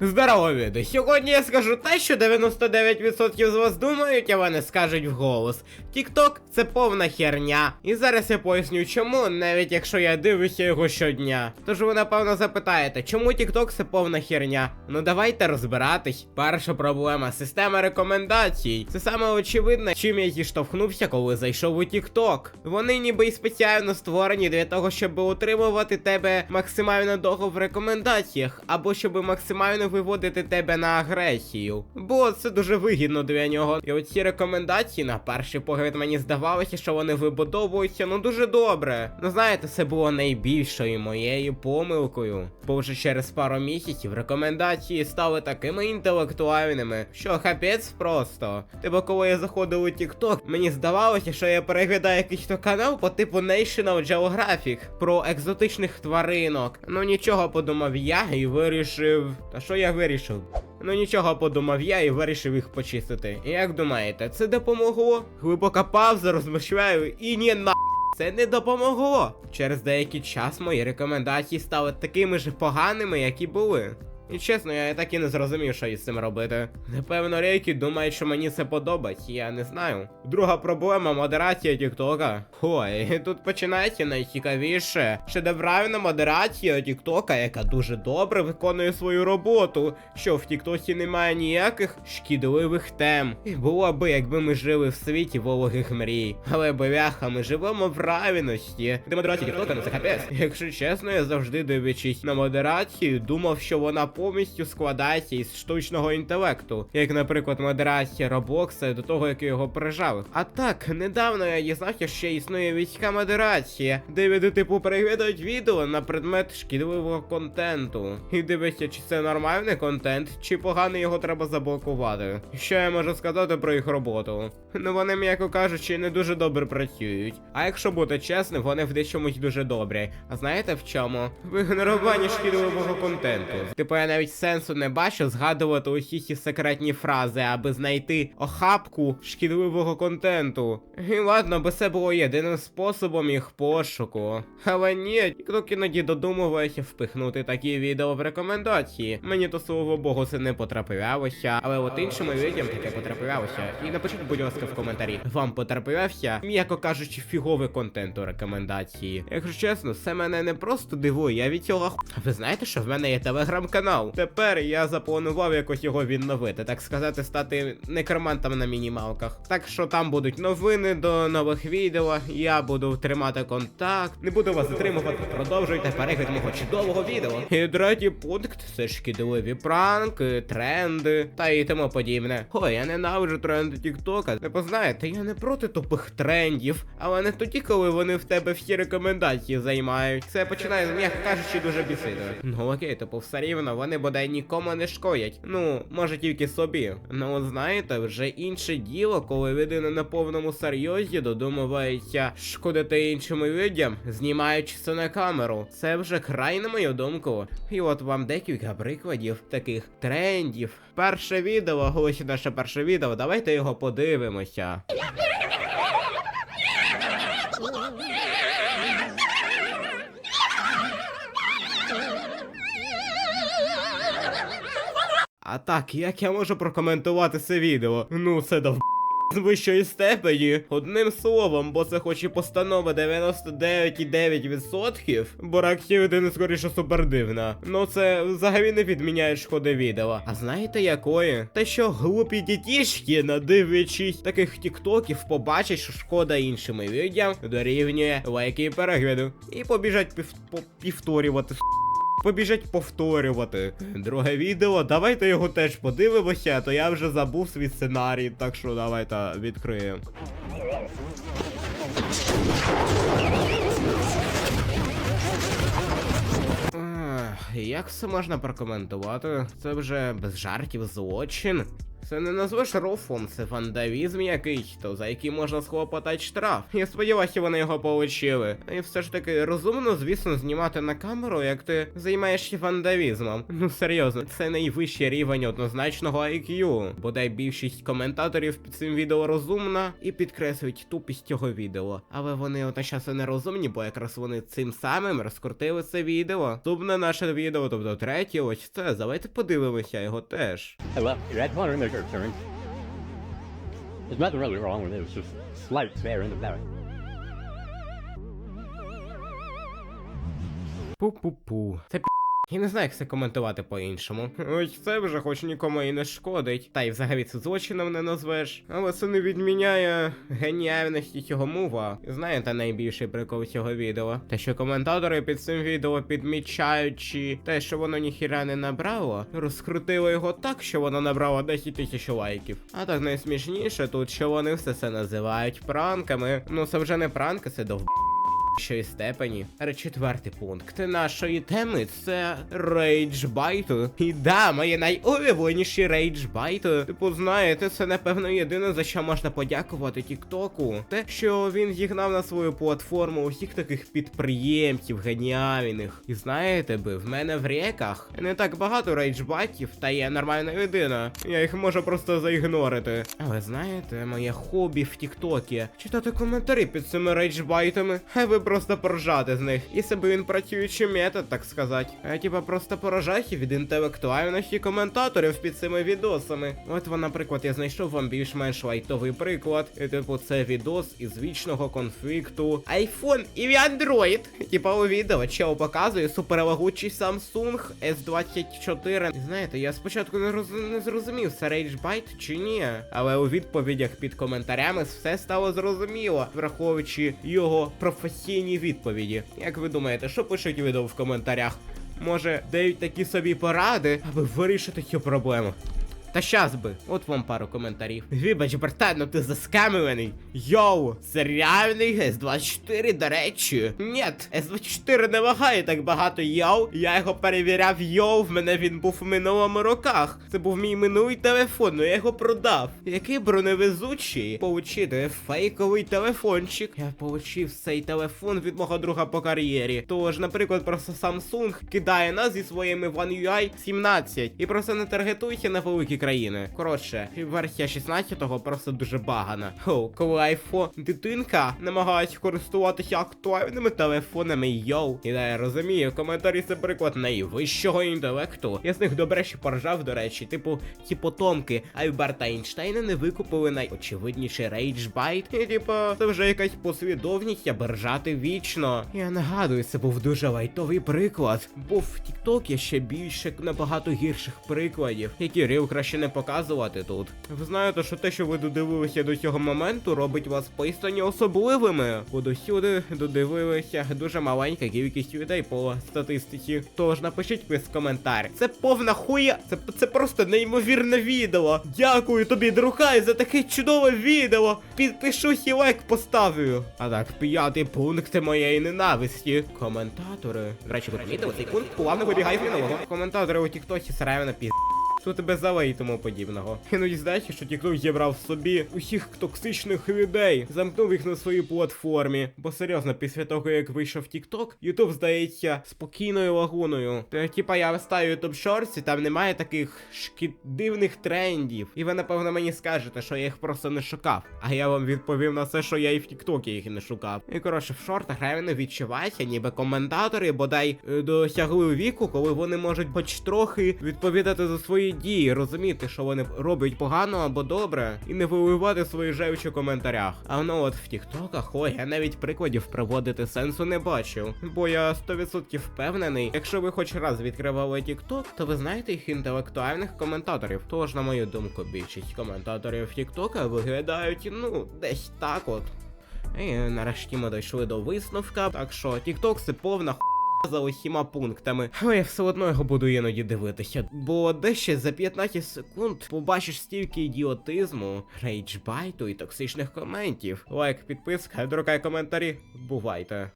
Здорово, люди! Сьогодні я скажу те, що 99% з вас думають, а вони скажуть вголос. Тікток це повна херня. І зараз я поясню чому, навіть якщо я дивлюся його щодня. Тож ви напевно запитаєте, чому Тікток це повна херня? Ну давайте розбиратись. Перша проблема система рекомендацій. Це саме очевидне, чим я зіштовхнувся, коли зайшов у Тікток. Вони ніби й спеціально створені для того, щоб утримувати тебе максимально довго в рекомендаціях, або щоб максимально виводити тебе на агресію. Бо це дуже вигідно для нього. І оці рекомендації, на перший погляд, мені здавалося, що вони вибудовуються ну дуже добре. Ну знаєте, це було найбільшою моєю помилкою. Бо вже через пару місяців рекомендації стали такими інтелектуальними, що капець просто. Типу, коли я заходив у TikTok, мені здавалося, що я переглядаю якийсь то канал по типу National Geographic про екзотичних тваринок. Ну нічого подумав я і вирішив. Та що я вирішив? Ну нічого подумав я і вирішив їх почистити. Як думаєте, це допомогло? Глибока пауза, розмишляю і ні на. Це не допомогло. Через деякий час мої рекомендації стали такими ж поганими, як і були. І чесно, я так і не зрозумів, що із цим робити. Напевно, рейки думають, що мені це подобається, я не знаю. Друга проблема модерація Тіктока. Ой, тут починається найцікавіше. Шедевральна модерація Тіктока, яка дуже добре виконує свою роботу. Що в Тіктоці немає ніяких шкідливих тем. І було би, якби ми жили в світі вологих мрій. Але бляха, ми живемо в равіності. Де модерація Тіктока, ну це капець. Якщо чесно, я завжди дивлячись на модерацію, думав, що вона повністю складається із штучного інтелекту, як, наприклад, модерація Роблокса до того, як його прижали. А так, недавно я дізнався, що існує війська модерація, де люди типу переглядають відео на предмет шкідливого контенту. І дивиться, чи це нормальний контент, чи поганий його треба заблокувати. Що я можу сказати про їх роботу? Ну вони, м'яко кажучи, не дуже добре працюють. А якщо бути чесним, вони в дечомусь дуже добрі. А знаєте в чому? В ігноруванні шкідливого контенту. Типу навіть сенсу не бачу згадувати усі ці секретні фрази, аби знайти охапку шкідливого контенту. І ладно, би це було єдиним способом їх пошуку. Але ні, TikTok іноді додумувався впихнути такі відео в рекомендації. Мені то слава богу це не потраплялося, але от іншим людям таке потраплялося. І напишіть, будь ласка, в коментарі. Вам потраплявся, м'яко кажучи, фіговий контент у рекомендації. Якщо чесно, це мене не просто дивує, я від цього. Ви знаєте, що в мене є телеграм-канал? Тепер я запланував якось його відновити, так сказати, стати некромантом на мінімалках. Так що там будуть новини до нових відео, я буду тримати контакт, не буду вас затримувати, продовжуйте перегляд мого чудового відео. І третій пункт це шкідливі пранки, тренди та і тому подібне. Ой, я ненавиджу тренди Тіктока. Ви познаєте, я не проти тупих трендів, але не тоді, коли вони в тебе всі рекомендації займають. Це починає, м'яко кажучи, дуже бісити. Ну окей, типу, все рівно, вони бодай нікому не шкодять. Ну, може тільки собі. Ну знаєте, вже інше діло, коли людина на повному серйозі додумувається шкодити іншим людям, знімаючи це на камеру. Це вже край на мою думку. І от вам декілька прикладів таких трендів. Перше відео, ось наше перше відео, давайте його подивимося. А так, як я можу прокоментувати це відео? Ну, це дов... з вищої степені. Одним словом, бо це хоч і постанова 99,9%, бо реакція людини скоріше супердивна. Ну це взагалі не відміняє шкоди відео. А знаєте якої? Те, що глупі дітішки, надивлячись таких тіктоків, побачать, що шкода іншим людям дорівнює лайки і перегляду. І побіжать пів... по- півторювати побіжать повторювати. Друге відео, давайте його теж подивимося, то я вже забув свій сценарій, так що давайте відкриємо. Як це можна прокоментувати? Це вже без жартів злочин. Це не назвеш рофлом, це вандалізм якийсь, то за який можна схлопотати штраф. Я сподіваюся, вони його получили. І все ж таки розумно, звісно, знімати на камеру, як ти займаєшся вандалізмом. Ну серйозно, це найвищий рівень однозначного IQ. Бодай більшість коментаторів під цим відео розумна і підкреслюють тупість цього відео. Але вони одночасно не розумні, бо якраз вони цим самим розкрутили це відео. Наступне наше відео, тобто третє, ось це. Давайте подивимося його теж. Hey, well, your there's nothing really wrong with it. It was just slight there in the belly. Poo poo poo. Я не знаю, як це коментувати по-іншому. Ось це вже хоч нікому і не шкодить. Та й взагалі це злочином не назвеш. Але це не відміняє геніальності цього мува. Знаєте, найбільший прикол цього відео? Те, що коментатори під цим відео підмічаючи те, що воно ніхіра не набрало, розкрутили його так, що воно набрало 10 тисяч лайків. А так найсмішніше тут, що вони все це називають пранками. Ну це вже не пранки, це довб що і степені. Четвертий пункт нашої теми це рейджбайту. І да, мої найулюбленіші рейджбайти. Типу, знаєте, це напевно єдине за що можна подякувати Тіктоку. Те, що він зігнав на свою платформу усіх таких підприємців геніальних. І знаєте би, в мене в реках не так багато рейджбайтів, та я нормальна людина. Я їх можу просто заігнорити. Але знаєте, моє хобі в Тіктокі читати коментарі під цими рейджбайтами, а ви просто поржати з них. І себе він працюючий метод, так сказати. А типа просто поражайся від інтелектуальності коментаторів під цими відосами. От вон, наприклад, я знайшов вам більш-менш лайтовий приклад. І типу, це відос із вічного конфлікту iPhone і Android. Типа у відео чел показує суперлагучий Samsung S24. Знаєте, я спочатку не, роз... не зрозумів, це рейджбайт чи ні. Але у відповідях під коментарями все стало зрозуміло, враховуючи його професійні відповіді. Як ви думаєте, що пишуть відео в коментарях? Може, дають такі собі поради, аби вирішити цю проблему. Та щас би, от вам пару коментарів. Вибач, братан, ну ти заскамлений. Йоу, це реальний С24, до речі. Нєт, С24 не вагає так багато йоу. Я його перевіряв йоу, в мене він був в минулому роках. Це був мій минулий телефон, ну я його продав. Який броневезучий получити фейковий телефончик. Я получив цей телефон від мого друга по кар'єрі. Тож, наприклад, просто Samsung кидає нас зі своїми One UI 17 і просто не таргетуйся на великі країни. Коротше, версія 16-го просто дуже багана. О, коли iPhone дитинка намагається користуватися актуальними телефонами, йоу. І да, я розумію, коментарі це приклад найвищого інтелекту. Я з них добре ще поржав, до речі, типу, ті потомки Альберта Ейнштейна не викупили найочевидніший рейджбайт. І типу, це вже якась послідовність, аби ржати вічно. Я нагадую, це був дуже лайтовий приклад. Бо в TikTok є ще більше набагато гірших прикладів, які рил краще не показувати тут. Ви знаєте, що те, що ви додивилися до цього моменту, робить вас поістині особливими. Бо досюди додивилися дуже маленька кількість людей по статистиці. Тож напишіть плюс коментар. Це повна хуя, це, це просто неймовірне відео. Дякую тобі, друхай, за таке чудове відео. Підпишусь і лайк поставлю. А так, п'ятий пункт моєї ненависті. Коментатори. До речі, ви помітили, цей пункт плавно вибігає з минулого. Коментатори у Тіктоці сарайно піз. Що тебе зала і тому подібного. Іноді здається, що TikTok зібрав собі усіх токсичних людей, замкнув їх на своїй платформі. Бо серйозно, після того як вийшов TikTok, YouTube здається спокійною лагуною. Типа я встаю YouTube Shorts, і там немає таких шкідливих трендів. І ви напевно мені скажете, що я їх просто не шукав. А я вам відповів на це, що я і в TikTok їх не шукав. І коротше, в шортах реально відчувається, ніби коментатори бодай е, досягли віку, коли вони можуть хоч трохи відповідати за свої дії, розуміти, що вони роблять погано або добре, і не виливати свої жевчі в коментарях. А ну от в тіктоках, ой, я навіть прикладів приводити сенсу не бачив. Бо я 100% впевнений, якщо ви хоч раз відкривали тікток, то ви знаєте їх інтелектуальних коментаторів. Тож, на мою думку, більшість коментаторів тіктока виглядають, ну, десь так от. І нарешті ми дійшли до висновка, так що TikTok це повна ху... За усіма пунктами, але я все одно його буду іноді дивитися. Бо дещо за 15 секунд побачиш стільки ідіотизму, рейджбайту і токсичних коментів. Лайк, підписка, друкай коментарі. Бувайте.